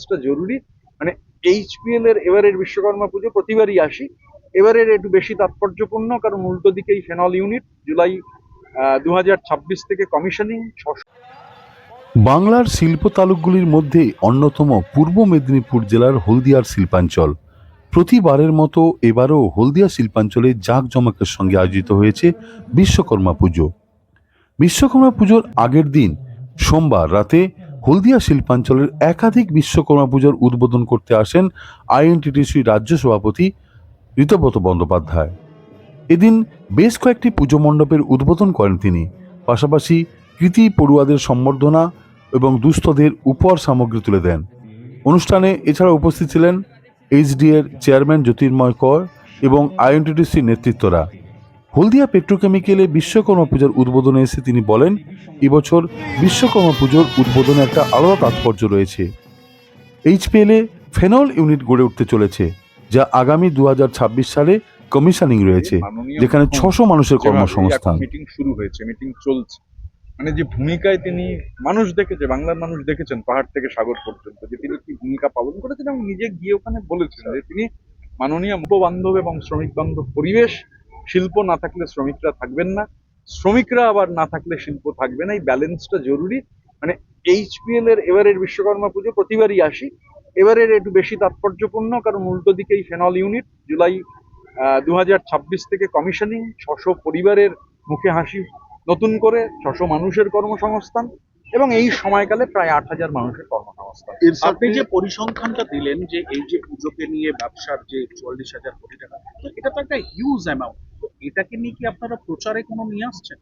ব্যালেন্সটা জরুরি। মানে এইচপিএল এর এবারের বিশ্বকর্মা পুজো প্রতিবারই আসি। এবারের একটু বেশি তাৎপর্যপূর্ণ, কারণ উল্টো দিকে এই ফেনল ইউনিট, জুলাই দু থেকে কমিশনিং বাংলার শিল্প তালুকগুলির মধ্যে অন্যতম পূর্ব মেদিনীপুর জেলার হলদিয়ার শিল্পাঞ্চল। প্রতিবারের মতো এবারও হলদিয়া শিল্পাঞ্চলে জাঁকজমকের সঙ্গে আয়োজিত হয়েছে বিশ্বকর্মা পুজো। বিশ্বকর্মা পুজোর আগের দিন, সোমবার রাতে হলদিয়া শিল্পাঞ্চলের একাধিক বিশ্বকর্মা পুজোর উদ্বোধন করতে আসেন আইএনটিটিসি রাজ্য সভাপতি ঋতব্রত বন্দ্যোপাধ্যায়। এদিন বেশ কয়েকটি পুজো মণ্ডপের উদ্বোধন করেন তিনি। পাশাপাশি কৃতি পড়ুয়াদের সম্বর্ধনা এবং দুস্থদের উপহার সামগ্রী তুলে দেন। অনুষ্ঠানে এছাড়া উপস্থিত ছিলেন এইচডিএর চেয়ারম্যান জ্যোতির্ময় কর এবং আইএনটিটিসির নেতৃত্বরা। হলদিয়া পেট্রোকেমিক্যালে বিশ্বকর্মা পূজার উদ্বোধনে এসে তিনি বলেন এবছর বিশ্বকর্মা পুজোর উদ্বোধনে একটা আলাদা তাৎপর্য রয়েছে। এইচপিএলে ফেনল ইউনিট গড়ে উঠতে চলেছে যা আগামী দুহাজার ছাব্বিশ সালে কমিশনিং রয়েছে যেখানে ছশো মানুষের কর্মসংস্থান। মিটিং শুরু হয়েছে মিটিং চলছে। মানে যে ভূমিকায় তিনি মানুষ দেখেছে বাংলার মানুষ দেখেছেন পাহাড় থেকে সাগর পর্যন্ত যে তিনি কি ভূমিকা পালন করেছেন এবং নিজে গিয়ে ওখানে বলেছেন যে তিনি মাননীয় বান্ধব এবং শ্রমিক বান্ধব পরিবেশ শিল্প না থাকলে শ্রমিকরা থাকবেন না। শ্রমিকরা আবার না থাকলে শিল্প থাকবে না। এই ব্যালেন্সটা জরুরি। মানে এইচপিএল এর এবারের বিশ্বকর্মা পুজো প্রতিবারই আসি। এবারের একটু বেশি তাৎপর্যপূর্ণ কারণ উল্টো দিকে এই ফেনল ইউনিট জুলাই দু হাজার ছাব্বিশ থেকে কমিশনিং ছশো পরিবারের মুখে হাসি নতুন করে ছশো মানুষের কর্মসংস্থান এবং এই সময়কালে প্রায় আট হাজার মানুষের কর্মসংস্থান। আপনি যে পরিসংখ্যানটা দিলেন যে এই যে পুজোকে নিয়ে ব্যবসার যে চুয়াল্লিশ হাজার কোটি টাকা এটা তো একটা হিউজ অ্যামাউন্ট এটাকে নিয়ে কি আপনারা প্রচারে কোনো নিয়ে আসছেন?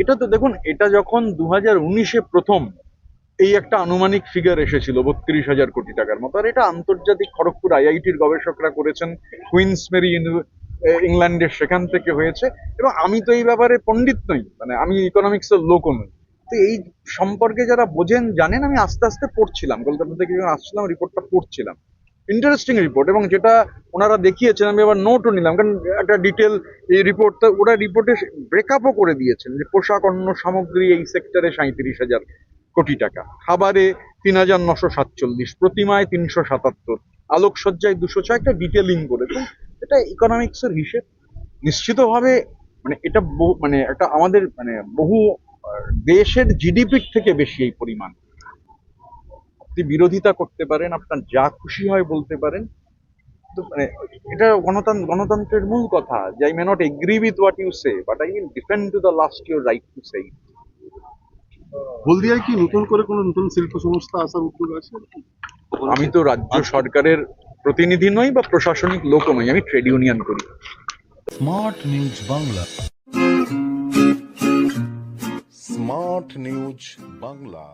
এটা তো দেখুন, এটা যখন দু হাজার উনিশে প্রথম এই একটা আনুমানিক ফিগার এসেছিল, বত্রিশ হাজার কোটি টাকার মতো, আর এটা আন্তর্জাতিক খড়গপুর আইআইটির গবেষকরা করেছেন, কুইন্স মেরি ইংল্যান্ডের সেখান থেকে হয়েছে, এবং আমি তো এই ব্যাপারে পণ্ডিত নই মানে আমি ইকোনমিক্সের লোকও নই। তো এই সম্পর্কে যারা বোঝেন, জানেন, আমি আস্তে আস্তে পড়ছিলাম, কলকাতা থেকে যখন আসছিলাম রিপোর্টটা পড়ছিলাম। ইন্টারেস্টিং রিপোর্ট এবং যেটা ওনারা দেখিয়েছেন, আমি আবার নোটও নিলাম, কারণ একটা ডিটেল এই রিপোর্টটা ওরা রিপোর্টে ব্রেকআপও করে দিয়েছেন যে পোশাক অন্য সামগ্রী এই সেক্টরে সাঁত্রিশ হাজার কোটি টাকা। খাবারে তিন হাজার নশো সাতচল্লিশ, প্রতিমায় তিনশো সাতাত্তর, আলোকসজ্জায় দুশো ছয়, একটা ডিটেলিং করেছেন এটা ইকোনমিক্সের হিসেব। নিশ্চিতভাবে মানে এটা মানে একটা আমাদের মানে বহু দেশের জিডিপির থেকে বেশি এই পরিমাণ। আপনি বিরোধিতা করতে পারেন আপনার যা খুশি হয় বলতে পারেন। তো মানে এটা গণতন্ত্র গণতন্ত্রের মূল কথা। যে I may not agree with what you say but I will defend to the last your right to say হলদিয়ায় কি নতুন করে কোনো নতুন শিল্প সংস্থা আসার উদ্যোগ আছে? আমি তো রাজ্য সরকারের প্রতিনিধি নই বা প্রশাসনিক লোক নই আমি ট্রেড ইউনিয়ন করি। Smart news Bangla. Smart news Bangla.